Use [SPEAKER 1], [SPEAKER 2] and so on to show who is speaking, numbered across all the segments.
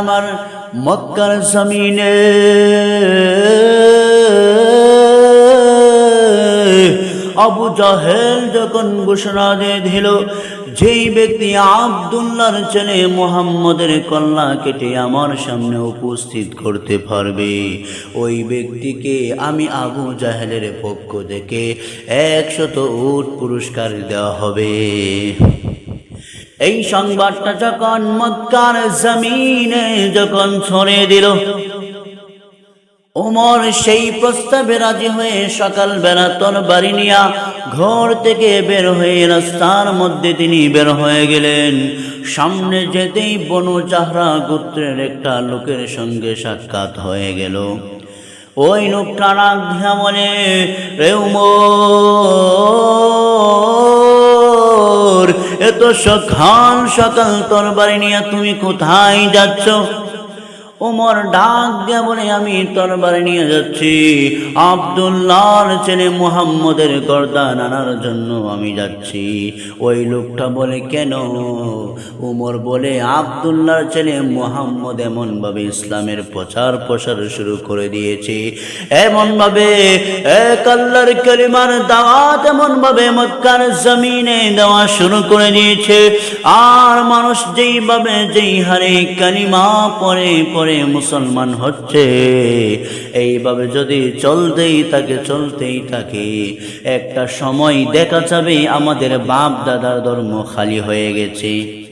[SPEAKER 1] আমার মক্কার জমিনে আবু জাহেল যখন ঘোষণা দিয়ে দিল, যেই ব্যক্তি আবদুল্লাহর ছেলে মোহাম্মদের কল্লা কেটে আমার সামনে উপস্থিত করতে পারবে, ওই ব্যক্তিকে আমি আবু জাহেলের পক্ষ থেকে একশত উট পুরস্কার দেওয়া হবে। এই সংবাদটা যখন মক্কার জমিনে যখন ছড়িয়ে দিল, ওমর সেই প্রস্তাবে রাজি হয়ে সকালবেলা তোর বাড়ি নিয়া ঘর থেকে বের হয়ে রাস্তার মধ্যে তিনি বের হয়ে গেলেন। সামনে যেতেই বনু জাহরা গোত্রের একটা লোকের সঙ্গে সাক্ষাৎ হয়ে গেল। ওই লোকটা রাগ বলে, রে উমর এত সকাল সকাল তরবারি নিয়ে তুমি কোথায় যাচ্ছ? ওমর ডাক দিয়া বলে, আমি তরবারি নিয়ে যাচ্ছি। আবদুল্লাহর ছেলে মুহাম্মদের গর্দান আনার জন্য আমি যাচ্ছি। ওই লোকটা বলে, কেন? উমর বলে, আবদুল্লাহর ছেলে মুহাম্মদ এমনভাবে ইসলামের প্রচার প্রসার শুরু করে দিয়েছে। এমনভাবে এক আল্লাহর কালিমার দাওয়াত এমনভাবে মক্কার জমিনে দেওয়া শুরু করে দিয়েছে। আর মানুষ যেইভাবে যেই হারে কালিমা পরে পরে মুসলমান হচ্ছে। এইভাবে যদি চলতেই থাকে চলতেই থাকে, একটা সময় দেখা যাবে আমাদের বাপ দাদার ধর্ম খালি হয়ে গেছে।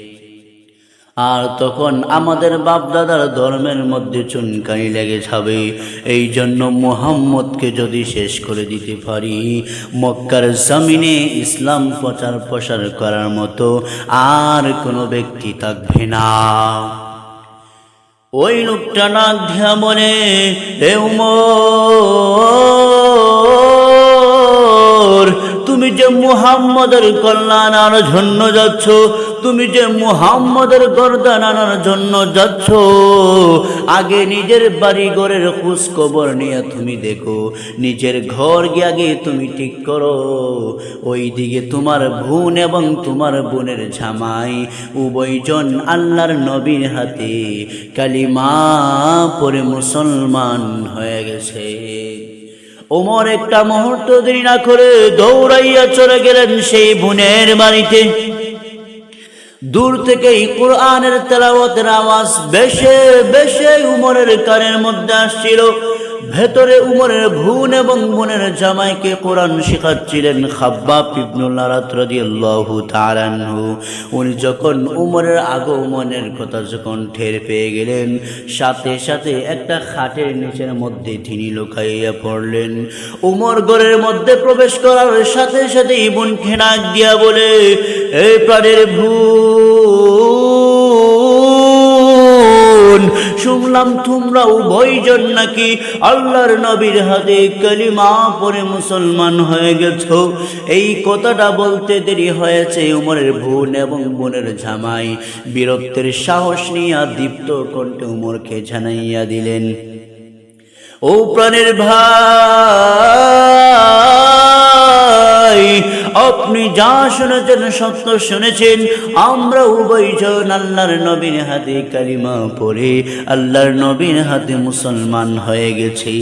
[SPEAKER 1] আর তখন আমাদের বাপ দাদার ধর্মের মধ্যে চুনকানি লেগে যাবে। এই জন্য মোহাম্মদকে যদি শেষ করে দিতে পারি, মক্কার জমিনে ইসলাম প্রচার প্রসার করার মতো আর কোনো ব্যক্তি থাকবে না। ওই লোকটা নাক ধিয়া বলে তুমি যে মুহাম্মদের কল্যাণ আর জন্য যাচ্ছ তুমি যে মুহাম্মদের গর্দান আনার জন্য যাচ্ছ, আগে নিজের বাড়ি ঘরের খোঁজ খবর নিয়ে তুমি দেখো। নিজের ঘর গিয়ে আগে তুমি ঠিক করো। ওই দিকে তোমার বোন এবং তোমার বোনের জামাই, উভয়জন আল্লাহর নবীর হাতে কালিমা পরে মুসলমান হয়ে গেছে। ওমর একটা মুহূর্ত দেরি না করে দৌড়াইয়া চলে গেলেন সেই বোনের বাড়িতে। দূর থেকে কোরআনের তেলাওয়াতের আওয়াজ বেশে বেশে উমরের কানের মধ্যে আসছিল। ভেতরে উমরের ভুন এবং বোনের জামাইকে কোরআন শেখাচ্ছিলেন রাদিয়াল্লাহু তাআলা আনহু। উনি যখন উমরের আগমনের কথা যখন ঠের পেয়ে গেলেন, সাথে সাথে একটা খাটের নিচের মধ্যে তিনি লুকাইয়া পড়লেন। উমর ঘরের মধ্যে প্রবেশ করার সাথে সাথে ইবন খেনাক দিয়া বলে, এই প্রাণের ভুন শুনলাম তোমরা উভয়জন নাকি আল্লাহর নবীর হাতে কালিমা পরে মুসলমান হয়ে গেছো। এই কথাটা বলতে দেরি হয়েছে উমরের বোন এবং বোনের জামাই। বীরত্বের সাহস নিয়ে দীপ্ত কণ্ঠে উমরকে জানাইয়া দিলেন, ও প্রাণের ভাই আপনি যা শুনেছেন, সত্য শুনেছেন, আমরা উভয়জন আল্লাহর নবীর হাতে কালিমা পড়ে, আল্লাহর নবীর হাতে মুসলমান হয়ে গেছি।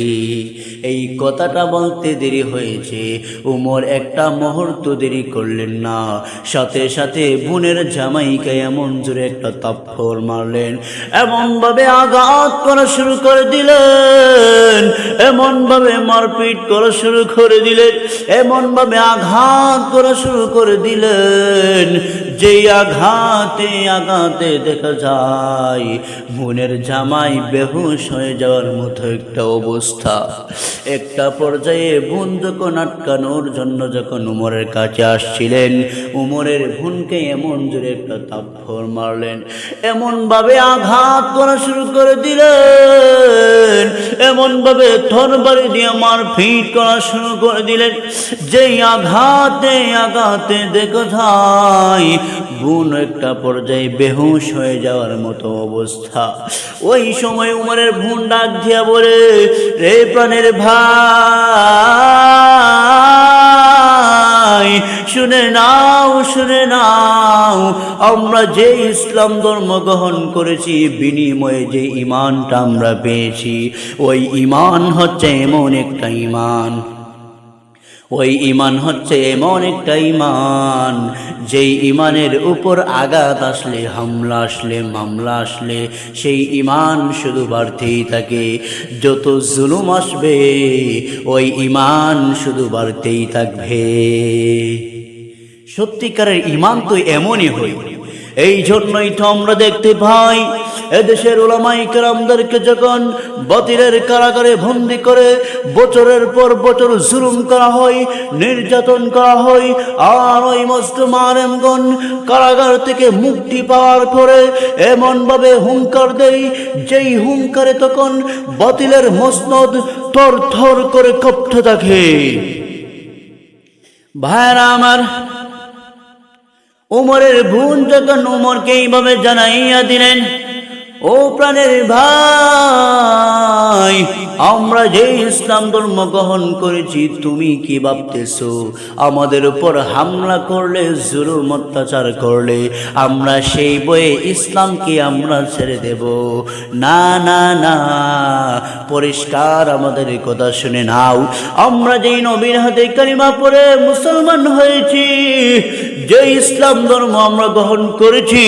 [SPEAKER 1] এই কথাটা বলতে দেরি হয়েছে। উমর একটা মুহূর্ত দেরি করলেন না। সাথে সাথে বোনের জামাইকে এমন জোরে একটা তাপ্পর মারলেন। এমনভাবে আঘাত করা শুরু করে দিলেন। এমনভাবে মারপিট করা শুরু করে দিলেন। এমনভাবে আঘাত করা শুরু করে দিলেন। যেই আঘাতে আঘাতে দেখা যায় বোনের জামাই বেহুশ হয়ে যাওয়ার মতো একটা অবস্থা। একটা পর্যায়ে বোন যখন আটকানোর জন্য যখন উমরের কাছে আসছিলেন, উমরের বোনকে এমন জোরে একটা তাপ্পর মারলেন। এমনভাবে আঘাত করা শুরু করে দিলেন। এমনভাবে থরবারি দিয়ে মারপিট করা শুরু করে দিলেন। যেই আঘাতে আঘাতে দেখো যায় বোন একটা পর্যায়ে বেহুশ হয়ে যাওয়ার মতো অবস্থা। ওই সময় উমরের বোন ডাক দিয়া বলে, রে প্রাণের ভাই, শুনে নাও শুনে নাও, আমরা যে ইসলাম ধর্ম গ্রহণ করেছি, বিনিময়ে যে ইমানটা আমরা পেয়েছি। ওই ইমান হচ্ছে এমন একটা ইমান ওই ইমান হচ্ছে এমন একটা ইমান যেই ইমানের উপর আঘাত আসলে, হামলা আসলে, মামলা আসলে, সেই ইমান শুধু বাড়তেই থাকে। যত জুলুম আসবে, ওই ইমান শুধু বাড়তেই থাকবে। সত্যিকারের ইমান তো এমনই হয়। এই জন্যই তো আমরা দেখতে পাই, এদেশের ওলামাই কেরামদেরকে যখন বাতিলের কারাগারে বন্দি করে বছরের পর বছর জুলুম করা হয়, নির্যাতন করা হয়, আর ওই মস্ত মারেমগণ কারাগার থেকে মুক্তি পাওয়ার পরে এমনভাবে হুঙ্কার দেই যেই হুঙ্কারে তখন বাতিলের মসনদ থর থর করে কপ্তে থাকে। ভাইরা আমার উমরের বোন যখন উমরকে এইভাবে জানাইয়া দিলেন ও প্রাণের ভাই, আমরা যে ইসলাম ধর্ম গ্রহণ করেছি, তুমি কি ভাবতেছ? আমাদের উপর হামলা করলে, জুলুম অত্যাচার করলে, আমরা সেই বয়ে ইসলামকে আমরা ছেড়ে দেব। না না না, পরিষ্কার আমাদের কথা শুনে নাও। আমরা যেই নবীর হাতে কালিমা পড়ে মুসলমান হয়েছি, যে ইসলাম ধর্ম আমরা গ্রহণ করেছি,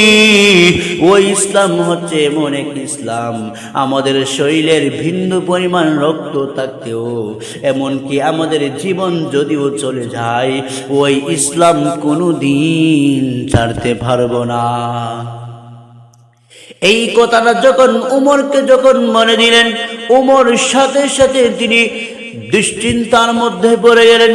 [SPEAKER 1] ওই ইসলাম হচ্ছে এক ইসলাম। আমাদের শরীরের ভিন্ন পরিমাণ রক্ত থাকতেও, এমনকি আমাদের জীবন যদিও চলে যায়, ওই ইসলাম কোনো দিন ছাড়তে পারব না। এই কথাটা যখন উমরকে যখন মনে দিলেন, উমর সাথে সাথে তিনি দুশ্চিন্তার মধ্যে পড়ে গেলেন।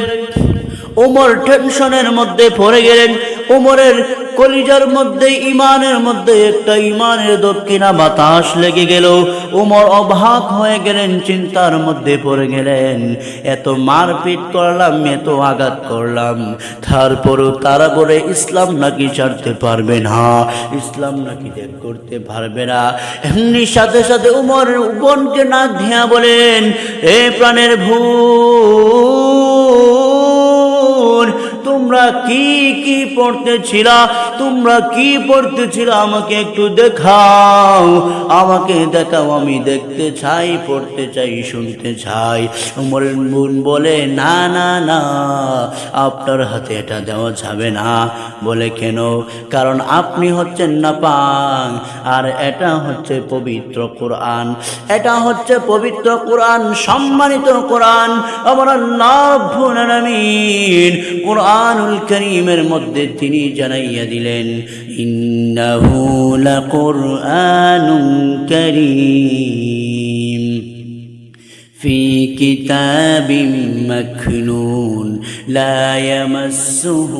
[SPEAKER 1] উমর টেনশনের মধ্যে পড়ে গেলেন। উমরের কলিজার মধ্যে ইমানের মধ্যে একটা ইমানের দক্ষিণা বাতাস লেগে গেল। উমর অবাক হয়ে গেলেন, চিন্তার মধ্যে পড়ে গেলেন। এত মারপিট করলাম, এত আঘাত করলাম। তারপরও তারা বলে, ইসলাম নাকি ছাড়তে পারবে না, ইসলাম নাকি ত্যাগ করতে পারবে না। এমনি সাথে সাথে উমর বোনকে না ধিয়া বলেন, এ প্রাণের ভূর তোমরা কি কি পড়তেছিলা? তোমরা কি পড়তেছিল? আমাকে একটু দেখাও। আমাকে দেখাও, আমি দেখতে চাই, পড়তে চাই, শুনতে চাই। উমরের বোন বলে, না না না, আপনার হাতে এটা দেওয়া যাবে না। বলে, কেন? কারণ আপনি হচ্ছেন না পাং আর এটা হচ্ছে পবিত্র কোরআন। এটা হচ্ছে পবিত্র কোরআন, সম্মানিত কোরআন। আমার আল্লাহ আলামিন কোরআনুল করিমের মধ্যে তিনি জানাইয়া দিলেন ইন্নাহু লাকুরআনুন করিম في كتاب مكنون لا يمسه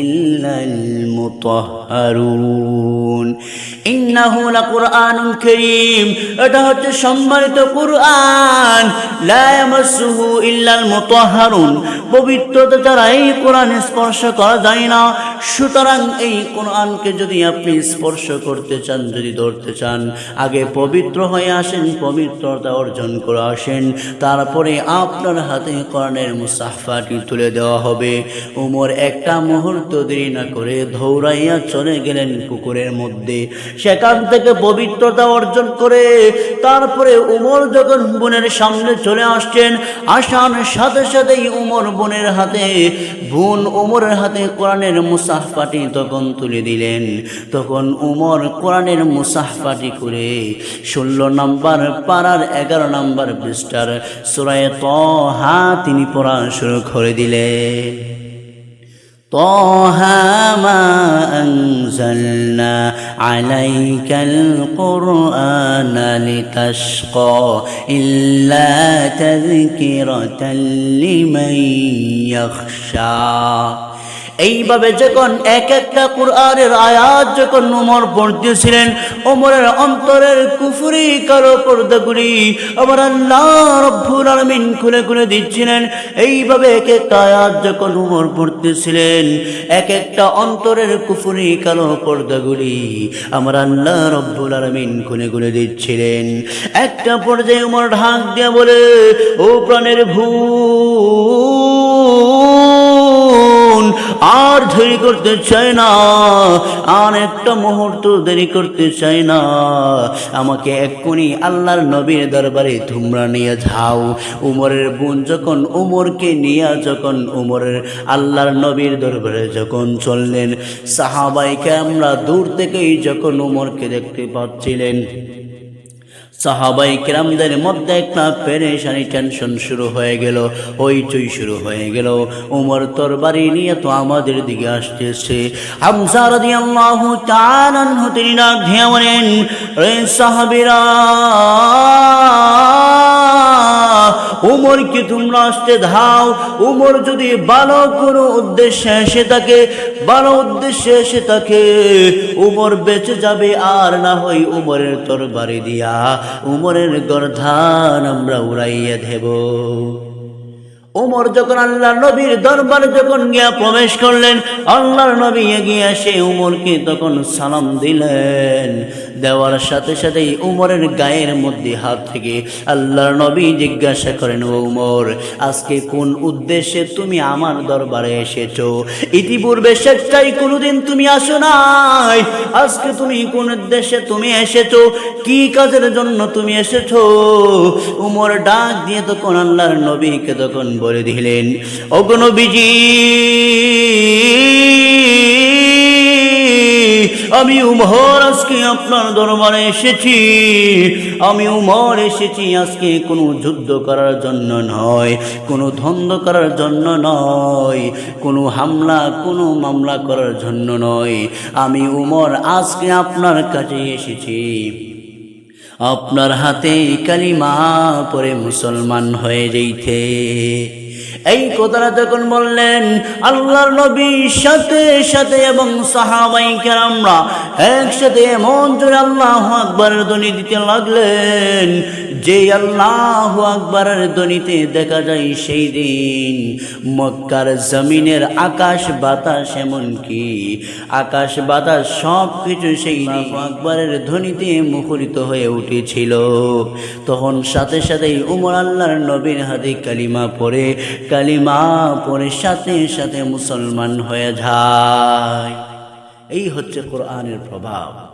[SPEAKER 1] إلا المطهرون ইন্নাহু লাকুরআনুল কারীম। এটা হচ্ছে সম্মানিত কুরআন। লা ইয়ামাসসুহু ইল্লাল মুতাহহারুন পবিত্রতা ছাড়া এই কোরআন স্পর্শ করা যায় না। সুতরাং এই কোরআনকে যদি আপনি স্পর্শ করতে চান, যদি ধরতে চান, আগে পবিত্র হয়ে আসেন, পবিত্রতা অর্জন করে আসেন, তারপরে আপনার হাতে কোরআনের মুসাফাটি তুলে দেওয়া হবে। উমর একটা মুহূর্ত দেরি না করে দৌড়াইয়া চলে গেলেন কুকুরের মধ্যে। সেখান থেকে পবিত্রতা অর্জন করে তারপরে উমর যখন বোনের সামনে চলে আসছেন আসার সাথে সাথেই উমর বোনের হাতে বোন উমরের হাতে কোরআনের মুসাফাটি তখন তুলে দিলেন তখন উমর কোরআনের মুসাফাটি করে ষোলো নম্বর পাড়ার এগারো নম্বর পৃষ্ঠার সুরায় তহা তিনি পড়া শুরু করে দিলেন طه ما أنزلنا عليك القرآن لتشقى إلا تذكرة لمن يخشى. এইভাবে যখন এক একটা কোরআনের আয়াত যখন ওমর পড়তেছিলেন ওমরের অন্তরের কুফুরি কারও পর্দাগুলি আমার আল্লাহ রব্বুল আলামিন খুলে খুলে দিচ্ছিলেন। এইভাবে এক একটা আয়াত যখন উমর পড়তেছিলেন, এক একটা অন্তরের কুফুরি কালো পর্দাগুলি আমার আল্লাহ রব্বুল আলামিন খুলে খুলে দিচ্ছিলেন। একটা পর্যায়ে উমর ঢাক দিয়া বলে, ও প্রাণের ভূ আর দেরি করতে চাই না। আর একটা মুহূর্ত দেরি করতে চাই না। আমাকে এক্ষুনি আল্লাহর নবীর দরবারে তোমরা নিয়ে যাও। উমরের বোন যখন উমরকে নিয়ে, যখন উমরের আল্লাহর নবীর দরবারে যখন চললেন সাহাবাইকে আমরা দূর থেকেই যখন উমরকে দেখতে পাচ্ছিলেন সাহাবাই কিরামদের মধ্যে একটা পেরেশানি টেনশন শুরু হয়ে গেল, হইচই শুরু হয়ে গেল। উমর তোর বাড়ি নিয়ে তো আমাদের দিকে আসতেছে। তাআলা আনহু তিনি না রে সাহাবীরা উমরকে তোমরা আসতে ধাও উমর যদি ভালো কোনো উদ্দেশ্যে এসে থাকে ভালো উদ্দেশ্যে এসে থাকে, উমর বেঁচে যাবে আর না হয় উমরের তরবারি দিয়া। উমরের গর্ধান আমরা উড়াইয়া দেব। ওমর যখন আল্লাহ নবীর দরবারে যখন গিয়া প্রবেশ করলেন, আল্লাহর নবী এগিয়ে এসে উমরকে তখন সালাম দিলেন। দেওয়ার সাথে সাথেই উমরের গায়ের মধ্যে হাত থেকে আল্লাহর নবী জিজ্ঞাসা করেন উমর, আজকে কোন উদ্দেশ্যে তুমি আমার দরবারে এসেছ? ইতিপূর্বে স্বেচ্ছাই কোনোদিন তুমি আসো নাই। আজকে তুমি কোন উদ্দেশ্যে তুমি এসেছ? কি কাজের জন্য তুমি এসেছ? উমর ডাক দিয়ে তখন আল্লাহর নবীকে তখন বলে দিলেন অগনবীজি আমি উমর, আজকে আপনার দরবারে এসেছি। আমি উমর এসেছি আজকে কোনো যুদ্ধ করার জন্য নয়, কোনো ধন্দ করার জন্য নয়, কোনো হামলা, কোনো মামলা করার জন্য নয়। আমি উমর আজকে আপনার কাছে এসেছি। আপনার হাতে কালিমা পরে মুসলমান হয়ে যেইতে এই কথাটা যখন বললেন, আল্লাহর নবীর সাথে সাথে এবং সাহাবাই কেরামরা একসাথে এমন জোরে আল্লাহ আকবরের ধ্বনি দিতে লাগলেন, যে আল্লাহ আকবরের ধ্বনিতে দেখা যায় সেই দিন মক্কার জমিনের আকাশ বাতাস এমনকি আকাশ বাতাস সব কিছু সেই আকবরের ধ্বনিতে মুখরিত হয়ে উঠেছিল। তখন সাথে সাথেই উমর আল্লাহর নবীর হাতে কালিমা পড়ে কালিমা পরে সাথে সাথে মুসলমান হয়ে যায়। এই হচ্ছে কোরআনের প্রভাব।